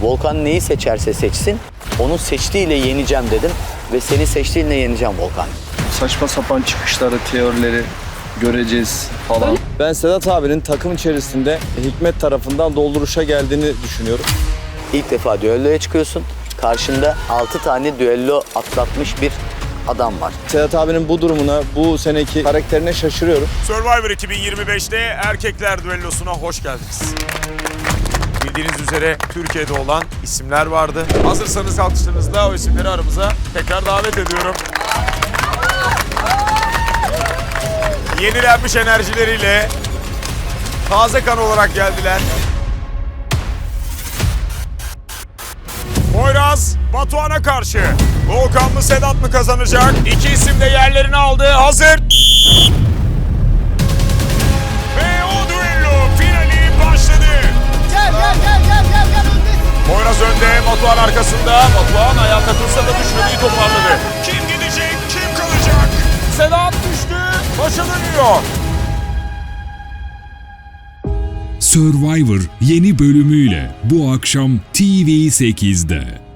Volkan neyi seçerse seçsin, onun seçtiğiyle yeneceğim dedim. Ve seni seçtiğinle yeneceğim Volkan. Saçma sapan çıkışları, teorileri göreceğiz falan. Ben Sedat abinin takım içerisinde Hikmet tarafından dolduruşa geldiğini düşünüyorum. İlk defa düelloya çıkıyorsun. Karşında 6 tane düello atlatmış bir adam var. Sedat abinin bu durumuna, bu seneki karakterine şaşırıyorum. Survivor 2025'te erkekler düellosuna hoş geldiniz. Bildiğiniz üzere Türkiye'de olan isimler vardı. Hazırsanız alkışlarınızla o isimleri aramıza tekrar davet ediyorum. Yenilenmiş enerjileriyle taze kan olarak geldiler. Poyraz, Batuhan'a karşı. Volkan mı Sedat mı kazanacak? İki isim de yerlerini aldı. Hazır. Önde, Batuhan arkasında. Batuhan ayağa takılsa da düşmediği toparladı. Kim gidecek, kim kalacak? Sedat düştü, başa dönüyor. Survivor yeni bölümüyle bu akşam TV8'de.